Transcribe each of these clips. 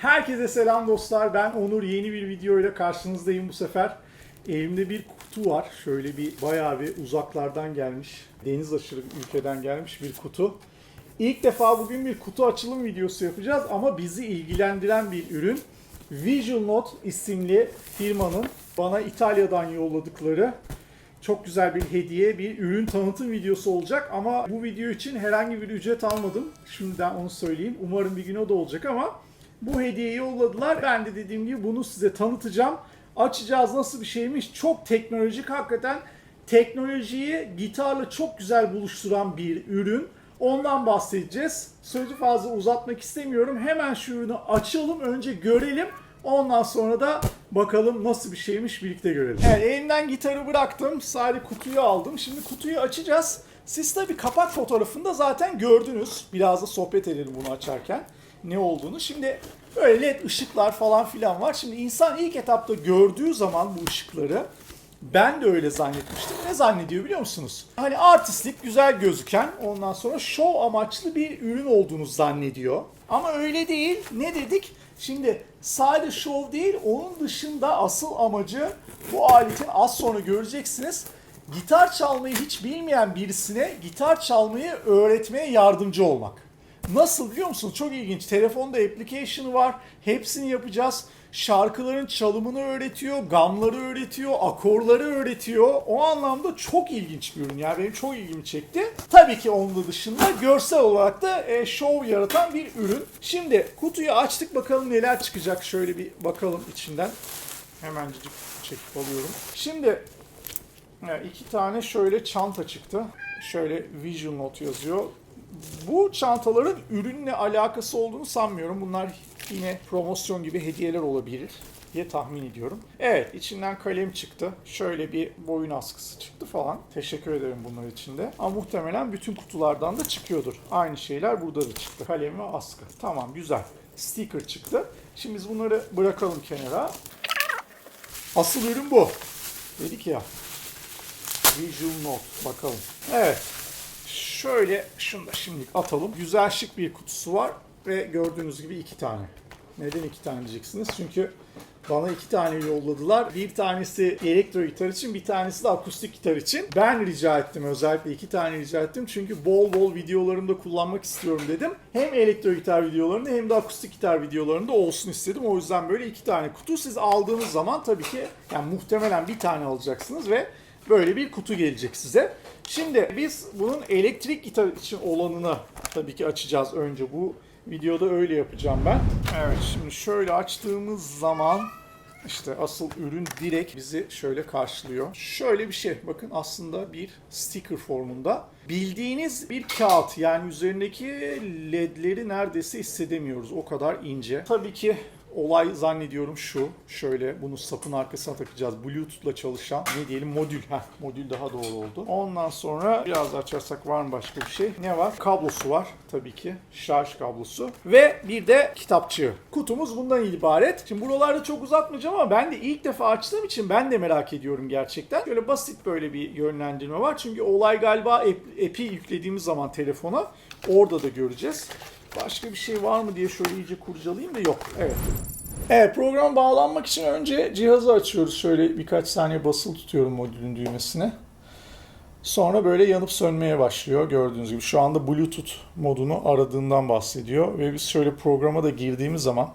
Herkese selam dostlar. Ben Onur. Yeni bir video ile karşınızdayım bu sefer. Elimde bir kutu var. Şöyle bir bayağı bir uzaklardan gelmiş. Deniz aşırı ülkeden gelmiş bir kutu. İlk defa bugün bir kutu açılım videosu yapacağız ama bizi ilgilendiren bir ürün. Visual Note isimli firmanın bana İtalya'dan yolladıkları çok güzel bir hediye, bir ürün tanıtım videosu olacak ama bu video için herhangi bir ücret almadım. Şimdiden onu söyleyeyim. Umarım bir gün o da olacak ama bu hediyeyi yolladılar. Ben de dediğim gibi bunu size tanıtacağım. Açacağız nasıl bir şeymiş. Çok teknolojik hakikaten teknolojiyi gitarla çok güzel buluşturan bir ürün. Ondan bahsedeceğiz. Sözü fazla uzatmak istemiyorum. Hemen şu ürünü açalım. Önce görelim. Ondan sonra da bakalım nasıl bir şeymiş birlikte görelim. Evet elimden gitarı bıraktım. Sadece kutuyu aldım. Şimdi kutuyu açacağız. Siz tabii kapak fotoğrafında zaten gördünüz. Biraz da sohbet edelim bunu açarken. Ne olduğunu. Şimdi böyle led ışıklar falan filan var. Şimdi insan ilk etapta gördüğü zaman bu ışıkları ben de öyle zannetmiştim. Ne zannediyor biliyor musunuz? Hani artistlik güzel gözüken ondan sonra şov amaçlı bir ürün olduğunu zannediyor. Ama öyle değil. Ne dedik? Şimdi sadece şov değil onun dışında asıl amacı bu aletin az sonra göreceksiniz. Gitar çalmayı hiç bilmeyen birisine gitar çalmayı öğretmeye yardımcı olmak. Nasıl biliyor musunuz? Çok ilginç. Telefonda application'ı var. Hepsini yapacağız. Şarkıların çalımını öğretiyor, gamları öğretiyor, akorları öğretiyor. O anlamda çok ilginç bir ürün. Yani benim çok ilgimi çekti. Tabii ki onun da dışında görsel olarak da e, şov yaratan bir ürün. Şimdi kutuyu açtık bakalım neler çıkacak. Şöyle bir bakalım içinden. Hemencik çekip alıyorum. Şimdi e, iki tane şöyle çanta çıktı. Şöyle Vision Note yazıyor bu çantaların ürünle alakası olduğunu sanmıyorum. Bunlar yine promosyon gibi hediyeler olabilir diye tahmin ediyorum. Evet içinden kalem çıktı. Şöyle bir boyun askısı çıktı falan. Teşekkür ederim bunlar için de. Ama muhtemelen bütün kutulardan da çıkıyordur. Aynı şeyler burada da çıktı. Kalem ve askı. Tamam güzel. Sticker çıktı. Şimdi biz bunları bırakalım kenara. Asıl ürün bu. Dedik ya. Visual Note. Bakalım. Evet. Şöyle şunu da şimdilik atalım. Güzel şık bir kutusu var ve gördüğünüz gibi iki tane. Neden iki tane diyeceksiniz? Çünkü bana iki tane yolladılar. Bir tanesi elektro gitar için, bir tanesi de akustik gitar için. Ben rica ettim özellikle iki tane rica ettim. Çünkü bol bol videolarımda kullanmak istiyorum dedim. Hem elektro gitar videolarında hem de akustik gitar videolarında olsun istedim. O yüzden böyle iki tane kutu. Siz aldığınız zaman tabii ki yani muhtemelen bir tane alacaksınız ve böyle bir kutu gelecek size. Şimdi biz bunun elektrik gitar için olanını tabii ki açacağız önce. Bu videoda öyle yapacağım ben. Evet şimdi şöyle açtığımız zaman işte asıl ürün direkt bizi şöyle karşılıyor. Şöyle bir şey bakın aslında bir sticker formunda. Bildiğiniz bir kağıt yani üzerindeki ledleri neredeyse hissedemiyoruz. O kadar ince. Tabii ki Olay zannediyorum şu. Şöyle bunu sapın arkasına takacağız. Bluetooth'la çalışan ne diyelim modül. Heh, modül daha doğru oldu. Ondan sonra biraz açarsak var mı başka bir şey? Ne var? Kablosu var tabii ki. Şarj kablosu. Ve bir de kitapçığı. Kutumuz bundan ibaret. Şimdi buralarda çok uzatmayacağım ama ben de ilk defa açtığım için ben de merak ediyorum gerçekten. Böyle basit böyle bir yönlendirme var. Çünkü olay galiba app'i yüklediğimiz zaman telefona orada da göreceğiz. Başka bir şey var mı diye şöyle iyice kurcalayayım da yok. Evet. Evet program bağlanmak için önce cihazı açıyoruz. Şöyle birkaç saniye basılı tutuyorum modülün düğmesine. Sonra böyle yanıp sönmeye başlıyor gördüğünüz gibi. Şu anda Bluetooth modunu aradığından bahsediyor. Ve biz şöyle programa da girdiğimiz zaman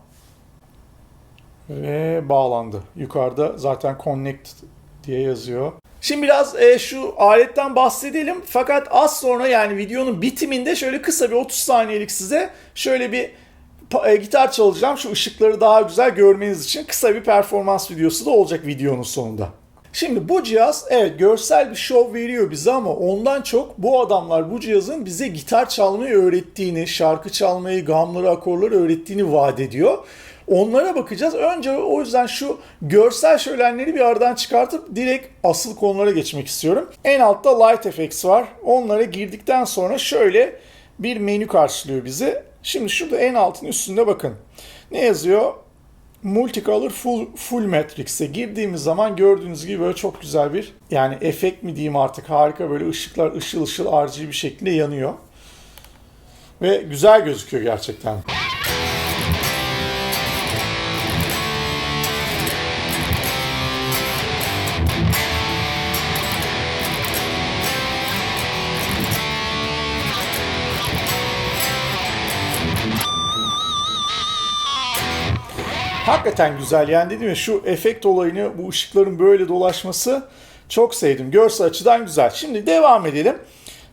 ve bağlandı. Yukarıda zaten connect diye yazıyor. Şimdi biraz e, şu aletten bahsedelim. Fakat az sonra yani videonun bitiminde şöyle kısa bir 30 saniyelik size şöyle bir e, gitar çalacağım. Şu ışıkları daha güzel görmeniz için kısa bir performans videosu da olacak videonun sonunda. Şimdi bu cihaz evet görsel bir şov veriyor bize ama ondan çok bu adamlar bu cihazın bize gitar çalmayı öğrettiğini, şarkı çalmayı, gamları, akorları öğrettiğini vaat ediyor. Onlara bakacağız. Önce o yüzden şu görsel şölenleri bir aradan çıkartıp direkt asıl konulara geçmek istiyorum. En altta Light Effects var. Onlara girdikten sonra şöyle bir menü karşılıyor bizi. Şimdi şurada en altın üstünde bakın. Ne yazıyor? Multicolor Full, full Matrix'e girdiğimiz zaman gördüğünüz gibi böyle çok güzel bir yani efekt mi diyeyim artık harika böyle ışıklar ışıl ışıl RGB bir şekilde yanıyor. Ve güzel gözüküyor gerçekten. Hakikaten güzel yani dedim ya şu efekt olayını bu ışıkların böyle dolaşması çok sevdim. Görsel açıdan güzel. Şimdi devam edelim.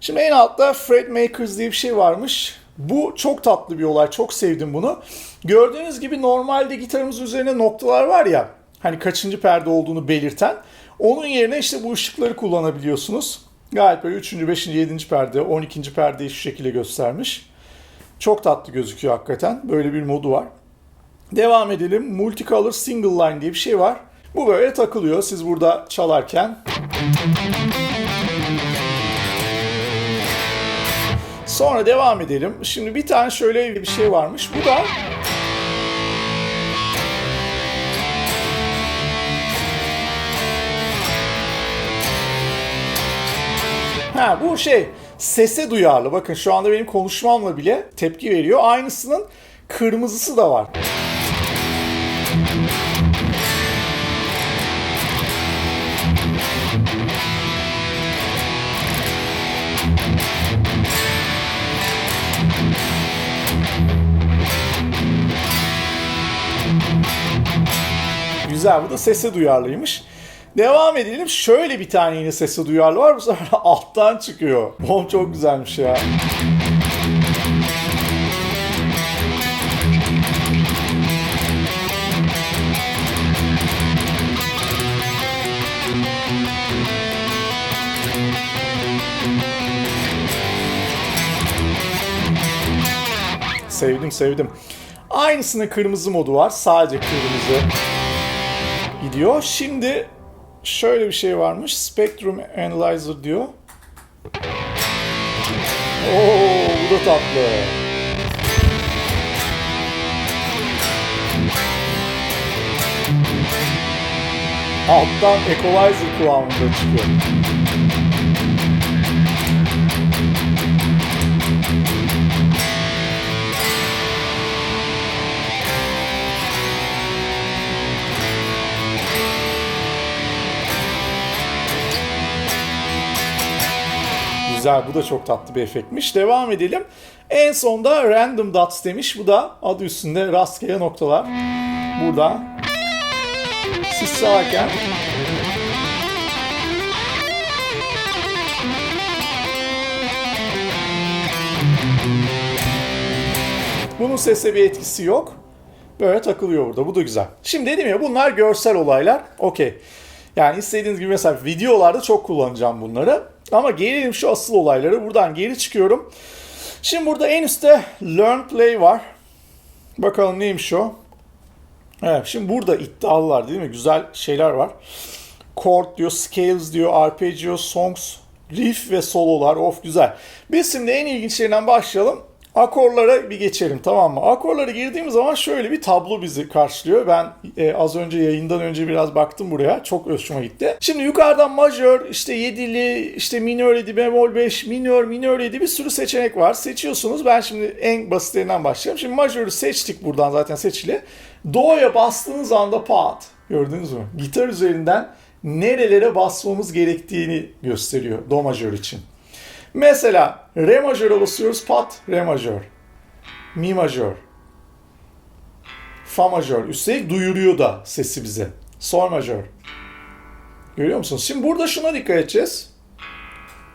Şimdi en altta Fred Makers diye bir şey varmış. Bu çok tatlı bir olay. Çok sevdim bunu. Gördüğünüz gibi normalde gitarımız üzerine noktalar var ya. Hani kaçıncı perde olduğunu belirten. Onun yerine işte bu ışıkları kullanabiliyorsunuz. Gayet böyle 3. 5. 7. perde, 12. perdeyi şu şekilde göstermiş. Çok tatlı gözüküyor hakikaten. Böyle bir modu var. Devam edelim. Multicolor Single Line diye bir şey var. Bu böyle takılıyor. Siz burada çalarken. Sonra devam edelim. Şimdi bir tane şöyle bir şey varmış. Bu da Ha bu şey sese duyarlı. Bakın şu anda benim konuşmamla bile tepki veriyor. Aynısının kırmızısı da var. Güzel bu da sese duyarlıymış. Devam edelim. Şöyle bir tane yine sese duyarlı var. Bu sefer alttan çıkıyor. Oğlum çok güzelmiş ya. Sevdim sevdim. Aynısının kırmızı modu var. Sadece kırmızı gidiyor. Şimdi şöyle bir şey varmış. Spectrum Analyzer diyor. Oo, bu da tatlı. Alttan equalizer kıvamında çıkıyor. Güzel bu da çok tatlı bir efektmiş. Devam edelim. En sonda random dots demiş. Bu da adı üstünde rastgele noktalar. Burada siz çalarken Bunun sese bir etkisi yok. Böyle takılıyor burada. Bu da güzel. Şimdi dedim ya bunlar görsel olaylar. Okey. Yani istediğiniz gibi mesela videolarda çok kullanacağım bunları. Ama gelelim şu asıl olaylara. Buradan geri çıkıyorum. Şimdi burada en üstte Learn Play var. Bakalım neymiş o. Evet şimdi burada iddialılar değil mi? Güzel şeyler var. Chord diyor, scales diyor, arpeggio, songs, riff ve sololar. Of güzel. Biz şimdi en ilginçlerinden başlayalım. Akorlara bir geçelim tamam mı? Akorlara girdiğimiz zaman şöyle bir tablo bizi karşılıyor. Ben e, az önce yayından önce biraz baktım buraya. Çok hoşuma gitti. Şimdi yukarıdan majör, işte yedili, işte minör 7, bemol 5, minör, minör 7 bir sürü seçenek var. Seçiyorsunuz. Ben şimdi en basitlerinden başlayayım. Şimdi majörü seçtik buradan zaten seçili. Do'ya bastığınız anda pat. Gördünüz mü? Gitar üzerinden nerelere basmamız gerektiğini gösteriyor Do majör için. Mesela re majöre basıyoruz pat re majör. Mi majör. Fa majör. Üstelik duyuruyor da sesi bize. Sol majör. Görüyor musunuz? Şimdi burada şuna dikkat edeceğiz.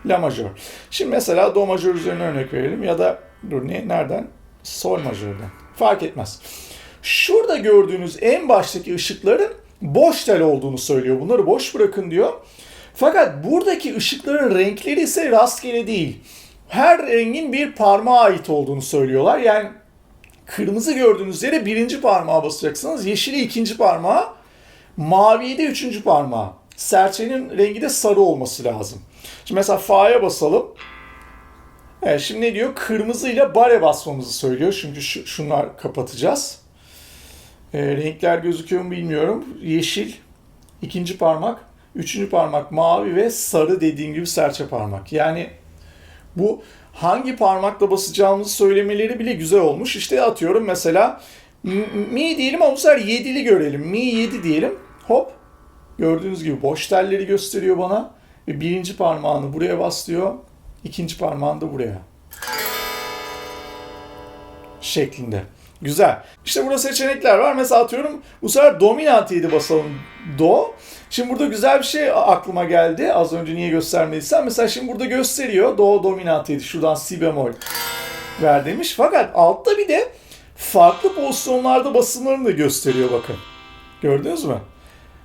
La majör. Şimdi mesela do majör üzerine örnek verelim ya da dur ne nereden? Sol majörden. Fark etmez. Şurada gördüğünüz en baştaki ışıkların boş tel olduğunu söylüyor. Bunları boş bırakın diyor. Fakat buradaki ışıkların renkleri ise rastgele değil. Her rengin bir parmağa ait olduğunu söylüyorlar. Yani kırmızı gördüğünüz yere birinci parmağa basacaksınız. Yeşili ikinci parmağa. Maviyi de üçüncü parmağa. Serçenin rengi de sarı olması lazım. Şimdi mesela Fa'ya basalım. Evet, şimdi ne diyor? Kırmızı ile bare basmamızı söylüyor. Çünkü şu, şunlar kapatacağız. E, renkler gözüküyor mu bilmiyorum. Yeşil, ikinci parmak. Üçüncü parmak mavi ve sarı dediğim gibi serçe parmak. Yani bu hangi parmakla basacağımızı söylemeleri bile güzel olmuş. İşte atıyorum mesela mi diyelim ama bu sefer yedili görelim. Mi yedi diyelim. Hop. Gördüğünüz gibi boş telleri gösteriyor bana. Ve birinci parmağını buraya bas diyor. İkinci parmağını da buraya. Şeklinde. Güzel. İşte burada seçenekler var. Mesela atıyorum bu sefer dominant 7 basalım do. Şimdi burada güzel bir şey aklıma geldi. Az önce niye göstermediysem. Mesela şimdi burada gösteriyor. Do dominant 7. Şuradan si bemol ver demiş. Fakat altta bir de farklı pozisyonlarda basımlarını da gösteriyor bakın. Gördünüz mü?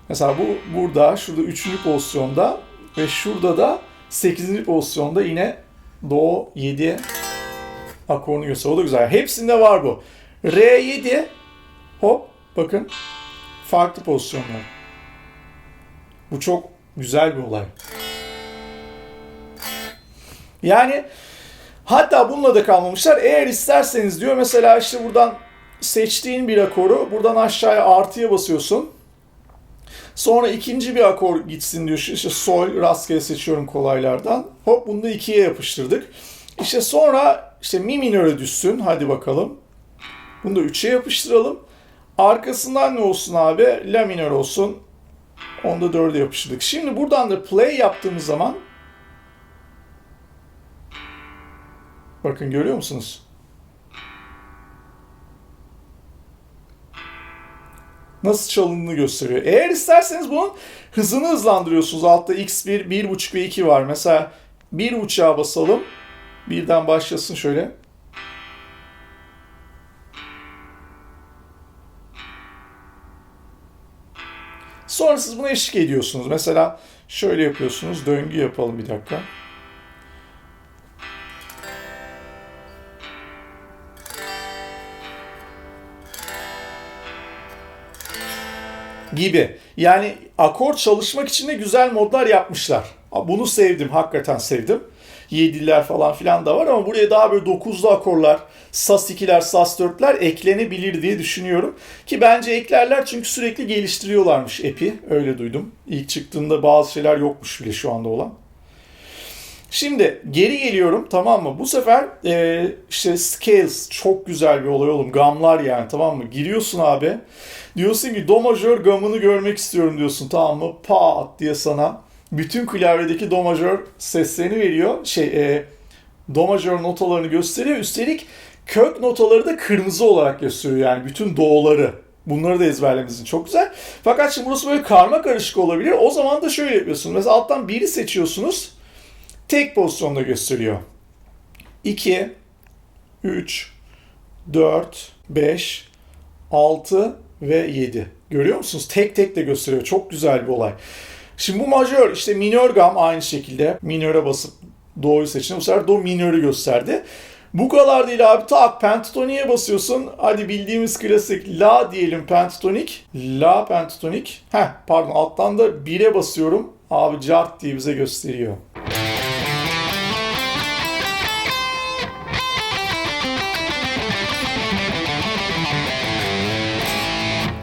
Mesela bu burada, şurada 3. pozisyonda ve şurada da 8. pozisyonda yine do 7 akorunu gösteriyor. O da güzel. Hepsinde var bu. R7 hop bakın farklı pozisyonlar. Bu çok güzel bir olay. Yani hatta bununla da kalmamışlar. Eğer isterseniz diyor mesela işte buradan seçtiğin bir akoru buradan aşağıya artıya basıyorsun. Sonra ikinci bir akor gitsin diyor. İşte sol rastgele seçiyorum kolaylardan. Hop bunu da ikiye yapıştırdık. İşte sonra işte mi minöre düşsün. Hadi bakalım. Bunu da 3'e yapıştıralım. Arkasından ne olsun abi? La minör olsun. Onu da 4'e yapıştırdık. Şimdi buradan da play yaptığımız zaman bakın görüyor musunuz? Nasıl çalındığını gösteriyor. Eğer isterseniz bunun hızını hızlandırıyorsunuz. Altta x1, 1.5 ve 2 var. Mesela 1.5'a basalım. Birden başlasın şöyle. Sonra siz buna eşlik ediyorsunuz. Mesela şöyle yapıyorsunuz. Döngü yapalım bir dakika. Gibi. Yani akor çalışmak için de güzel modlar yapmışlar. Bunu sevdim. Hakikaten sevdim. 7'ler falan filan da var ama buraya daha böyle 9'lu akorlar, sas 2'ler, sas 4'ler eklenebilir diye düşünüyorum. Ki bence eklerler çünkü sürekli geliştiriyorlarmış epi. Öyle duydum. İlk çıktığında bazı şeyler yokmuş bile şu anda olan. Şimdi geri geliyorum tamam mı? Bu sefer e, işte scales çok güzel bir olay oğlum. Gamlar yani tamam mı? Giriyorsun abi. Diyorsun ki do majör gamını görmek istiyorum diyorsun tamam mı? Pat diye sana bütün klavyedeki do majör seslerini veriyor. Şey e, do majör notalarını gösteriyor. Üstelik kök notaları da kırmızı olarak gösteriyor yani bütün do'ları. Bunları da ezberlememizin çok güzel. Fakat şimdi burası böyle karma karışık olabilir. O zaman da şöyle yapıyorsunuz. Mesela alttan biri seçiyorsunuz. Tek pozisyonda gösteriyor. 2, 3, 4, 5, 6 ve 7. Görüyor musunuz? Tek tek de gösteriyor. Çok güzel bir olay. Şimdi bu majör işte minör gam aynı şekilde minöre basıp do'yu seçin. Bu sefer do minörü gösterdi. Bu kadar değil abi tak pentatoniğe basıyorsun. Hadi bildiğimiz klasik la diyelim pentatonik. La pentatonik. Heh pardon alttan da 1'e basıyorum. Abi cart diye bize gösteriyor.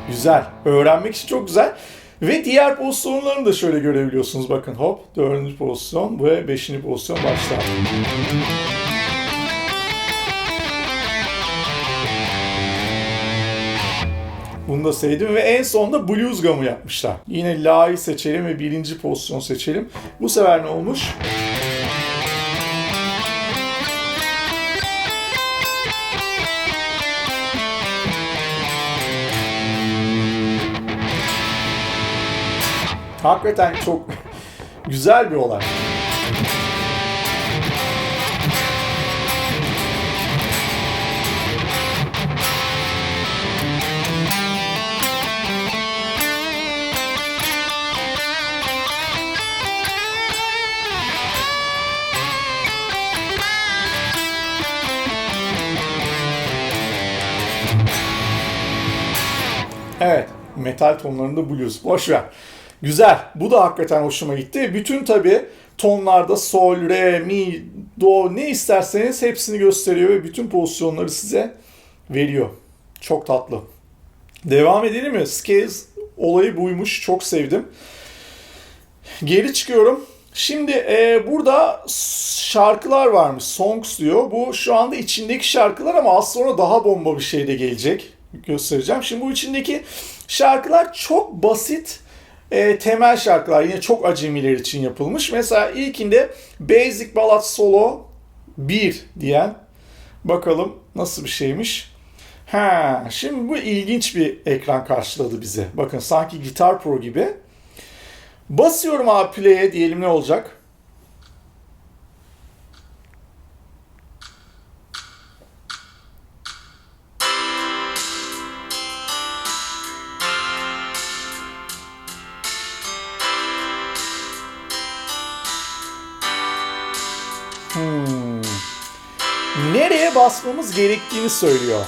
Güzel. Öğrenmek için çok güzel. Ve diğer pozisyonlarını da şöyle görebiliyorsunuz. Bakın hop dördüncü pozisyon ve beşinci pozisyon başlar. Bunu da sevdim ve en sonunda blues gamı yapmışlar. Yine la'yı seçelim ve birinci pozisyon seçelim. Bu sefer ne olmuş? Hakikaten çok güzel bir olay. Evet, metal tonlarında blues. Boş ver. Güzel. Bu da hakikaten hoşuma gitti. Bütün tabi tonlarda sol, re, mi, do ne isterseniz hepsini gösteriyor ve bütün pozisyonları size veriyor. Çok tatlı. Devam edelim mi? Scales olayı buymuş. Çok sevdim. Geri çıkıyorum. Şimdi e, burada şarkılar varmış. Songs diyor. Bu şu anda içindeki şarkılar ama az sonra daha bomba bir şey de gelecek. Göstereceğim. Şimdi bu içindeki şarkılar çok basit e, temel şarkılar yine çok acemiler için yapılmış. Mesela ilkinde Basic Ballad Solo 1 diyen bakalım nasıl bir şeymiş. Ha, şimdi bu ilginç bir ekran karşıladı bize. Bakın sanki Gitar Pro gibi. Basıyorum abi play'e diyelim ne olacak? Basmamız gerektiğini söylüyor.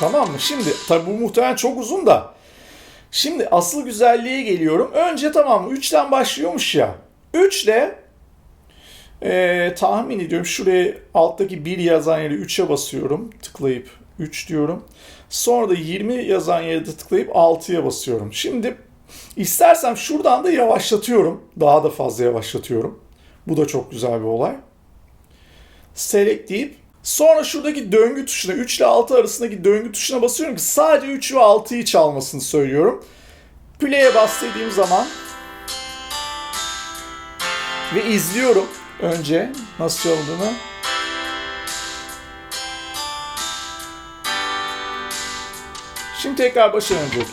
Tamam mı? Şimdi tabi bu muhtemelen çok uzun da. Şimdi asıl güzelliğe geliyorum. Önce tamam mı? 3'ten başlıyormuş ya. 3 ile e, tahmin ediyorum şuraya alttaki 1 yazan yere 3'e basıyorum. Tıklayıp 3 diyorum. Sonra da 20 yazan yere de tıklayıp 6'ya basıyorum. Şimdi istersem şuradan da yavaşlatıyorum. Daha da fazla yavaşlatıyorum. Bu da çok güzel bir olay. Select deyip sonra şuradaki döngü tuşuna 3 ile 6 arasındaki döngü tuşuna basıyorum ki sadece 3 ve 6'yı çalmasını söylüyorum. Play'e bas zaman ve izliyorum önce nasıl çaldığını. Şimdi tekrar başa dönecek.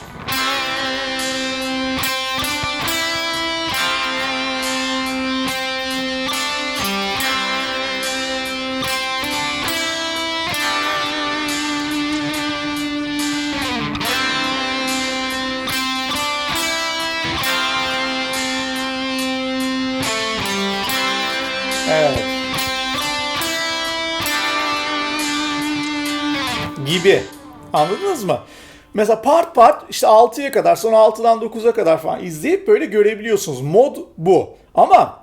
Gibi. Anladınız mı? Mesela part part işte 6'ya kadar sonra 6'dan 9'a kadar falan izleyip böyle görebiliyorsunuz. Mod bu. Ama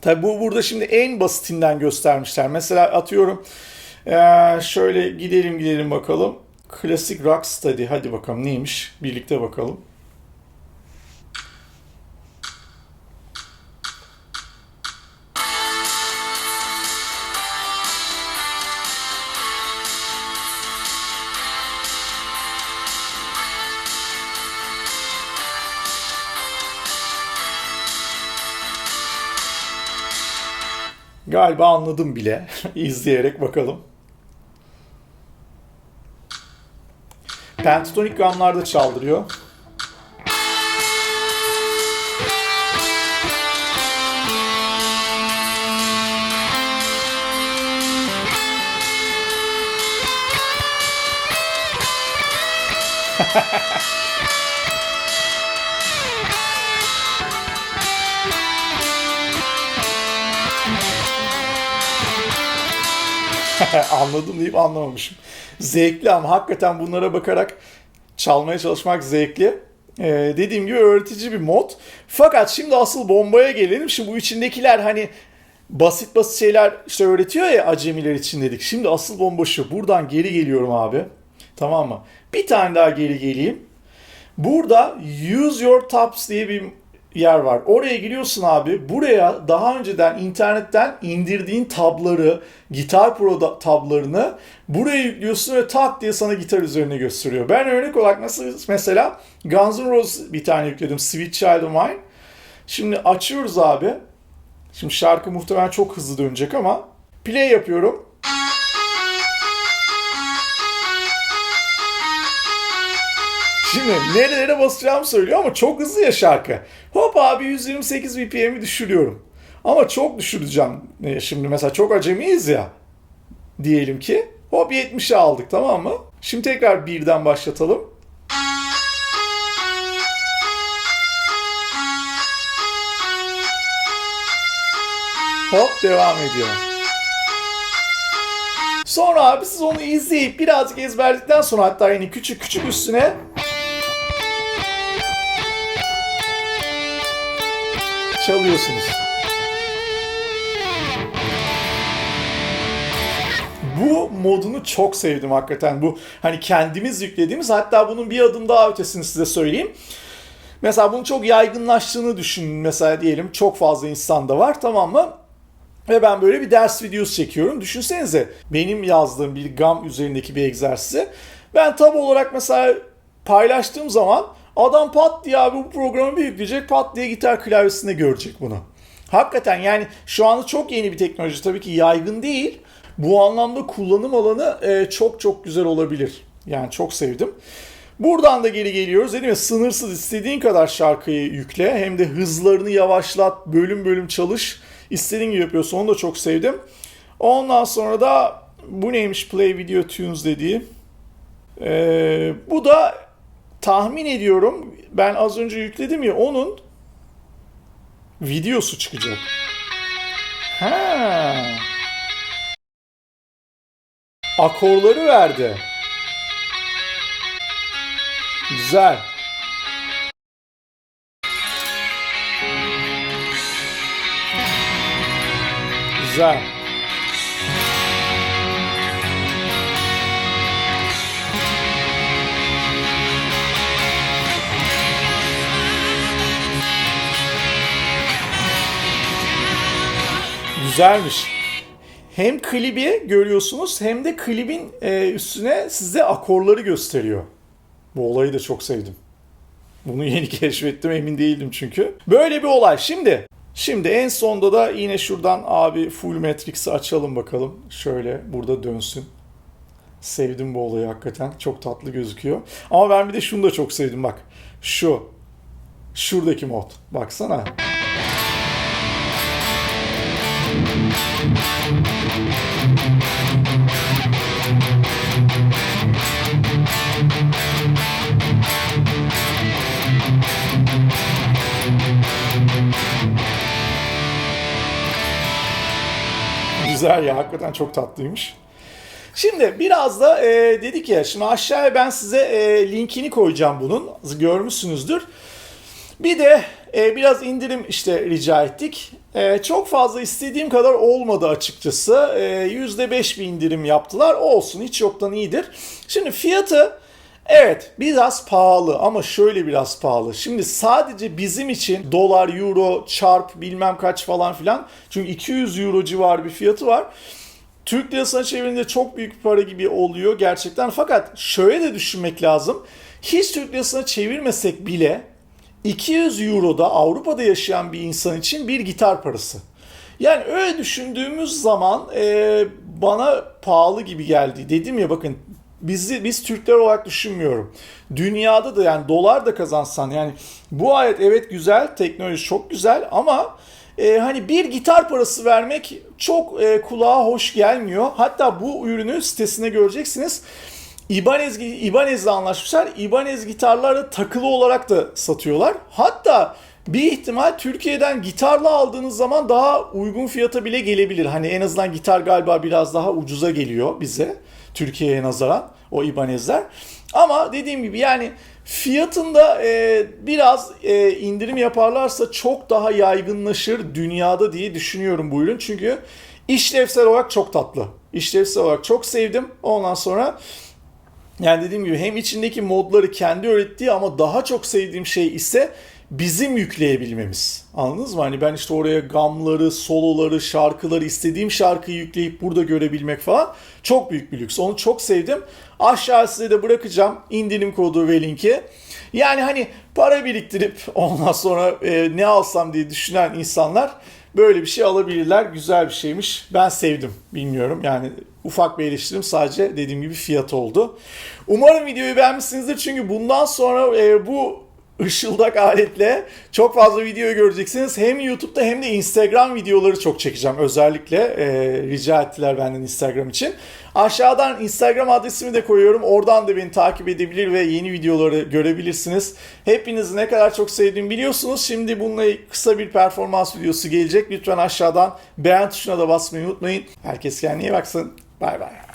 tabi bu burada şimdi en basitinden göstermişler. Mesela atıyorum şöyle gidelim gidelim bakalım. Klasik Rock Study. Hadi bakalım neymiş? Birlikte bakalım. Galiba anladım bile. İzleyerek bakalım. Pentatonik gamlarda çaldırıyor. Anladım deyip anlamamışım. Zevkli ama hakikaten bunlara bakarak çalmaya çalışmak zevkli. Ee, dediğim gibi öğretici bir mod. Fakat şimdi asıl bombaya gelelim. Şimdi bu içindekiler hani basit basit şeyler işte öğretiyor ya acemiler için dedik. Şimdi asıl bomba şu. Buradan geri geliyorum abi. Tamam mı? Bir tane daha geri geleyim. Burada Use Your Tabs diye bir yer var. Oraya giriyorsun abi. Buraya daha önceden internetten indirdiğin tabları, Gitar Pro tablarını buraya yüklüyorsun ve tak diye sana gitar üzerine gösteriyor. Ben örnek olarak nasıl mesela Guns N' Roses bir tane yükledim. Sweet Child of Mine. Şimdi açıyoruz abi. Şimdi şarkı muhtemelen çok hızlı dönecek ama play yapıyorum. Şimdi nerelere basacağımı söylüyor ama çok hızlı ya şarkı. Hop abi 128 BPM'i düşürüyorum. Ama çok düşüreceğim. E, Şimdi mesela çok acemiyiz ya. Diyelim ki. Hop 70'e aldık tamam mı? Şimdi tekrar birden başlatalım. Hop devam ediyor. Sonra abi siz onu izleyip birazcık ezberledikten sonra hatta yine küçük küçük üstüne çalıyorsunuz. Bu modunu çok sevdim hakikaten. Bu hani kendimiz yüklediğimiz hatta bunun bir adım daha ötesini size söyleyeyim. Mesela bunun çok yaygınlaştığını düşünün. Mesela diyelim çok fazla insanda var tamam mı? Ve ben böyle bir ders videosu çekiyorum. Düşünsenize benim yazdığım bir gam üzerindeki bir egzersizi. Ben tab olarak mesela paylaştığım zaman adam pat diye abi bu programı bir yükleyecek pat diye gitar klavyesinde görecek bunu. Hakikaten yani şu anda çok yeni bir teknoloji tabii ki yaygın değil. Bu anlamda kullanım alanı e, çok çok güzel olabilir. Yani çok sevdim. Buradan da geri geliyoruz. Dedim ya sınırsız istediğin kadar şarkıyı yükle. Hem de hızlarını yavaşlat, bölüm bölüm çalış. İstediğin gibi yapıyorsun. Onu da çok sevdim. Ondan sonra da bu neymiş Play Video Tunes dediği. Ee, bu da tahmin ediyorum ben az önce yükledim ya onun videosu çıkacak. Ha. Akorları verdi. Güzel. Güzel. Güzelmiş. Hem klibi görüyorsunuz hem de klibin e, üstüne size akorları gösteriyor. Bu olayı da çok sevdim. Bunu yeni keşfettim emin değildim çünkü. Böyle bir olay. Şimdi Şimdi en sonda da yine şuradan abi full matrix'i açalım bakalım. Şöyle burada dönsün. Sevdim bu olayı hakikaten. Çok tatlı gözüküyor. Ama ben bir de şunu da çok sevdim bak. Şu. Şuradaki mod. Baksana. Güzel ya hakikaten çok tatlıymış. Şimdi biraz da e, dedik ya şimdi aşağıya ben size e, linkini koyacağım bunun. Görmüşsünüzdür. Bir de e, biraz indirim işte rica ettik. E, çok fazla istediğim kadar olmadı açıkçası. E, %5 bir indirim yaptılar. Olsun hiç yoktan iyidir. Şimdi fiyatı Evet biraz pahalı ama şöyle biraz pahalı. Şimdi sadece bizim için dolar, euro, çarp bilmem kaç falan filan. Çünkü 200 euro civarı bir fiyatı var. Türk lirasına çevirince çok büyük bir para gibi oluyor gerçekten. Fakat şöyle de düşünmek lazım. Hiç Türk lirasına çevirmesek bile 200 euroda Avrupa'da yaşayan bir insan için bir gitar parası. Yani öyle düşündüğümüz zaman e, bana pahalı gibi geldi. Dedim ya bakın bizi biz Türkler olarak düşünmüyorum. Dünyada da yani dolar da kazansan yani bu ayet evet güzel, teknoloji çok güzel ama e, hani bir gitar parası vermek çok e, kulağa hoş gelmiyor. Hatta bu ürünü sitesine göreceksiniz. Ibanez, Ibanez'le anlaşmışlar. Ibanez gitarları takılı olarak da satıyorlar. Hatta bir ihtimal Türkiye'den gitarla aldığınız zaman daha uygun fiyata bile gelebilir. Hani en azından gitar galiba biraz daha ucuza geliyor bize. Türkiye'ye nazaran o Ibanez'ler. Ama dediğim gibi yani fiyatında e, biraz e, indirim yaparlarsa çok daha yaygınlaşır dünyada diye düşünüyorum bu ürün. Çünkü işlevsel olarak çok tatlı. İşlevsel olarak çok sevdim. Ondan sonra yani dediğim gibi hem içindeki modları kendi öğrettiği ama daha çok sevdiğim şey ise bizim yükleyebilmemiz. Anladınız mı? Hani ben işte oraya gamları, soloları, şarkıları istediğim şarkıyı yükleyip burada görebilmek falan çok büyük bir lüks. Onu çok sevdim. Aşağı size de bırakacağım indirim kodu ve linki. Yani hani para biriktirip ondan sonra e, ne alsam diye düşünen insanlar böyle bir şey alabilirler. Güzel bir şeymiş. Ben sevdim. Bilmiyorum yani ufak bir eleştirim sadece dediğim gibi fiyat oldu. Umarım videoyu beğenmişsinizdir çünkü bundan sonra e, bu ışıldak aletle çok fazla video göreceksiniz. Hem YouTube'da hem de Instagram videoları çok çekeceğim. Özellikle e, rica ettiler benden Instagram için. Aşağıdan Instagram adresimi de koyuyorum. Oradan da beni takip edebilir ve yeni videoları görebilirsiniz. Hepinizi ne kadar çok sevdiğimi biliyorsunuz. Şimdi bununla kısa bir performans videosu gelecek. Lütfen aşağıdan beğen tuşuna da basmayı unutmayın. Herkes kendine iyi baksın. Bay bay.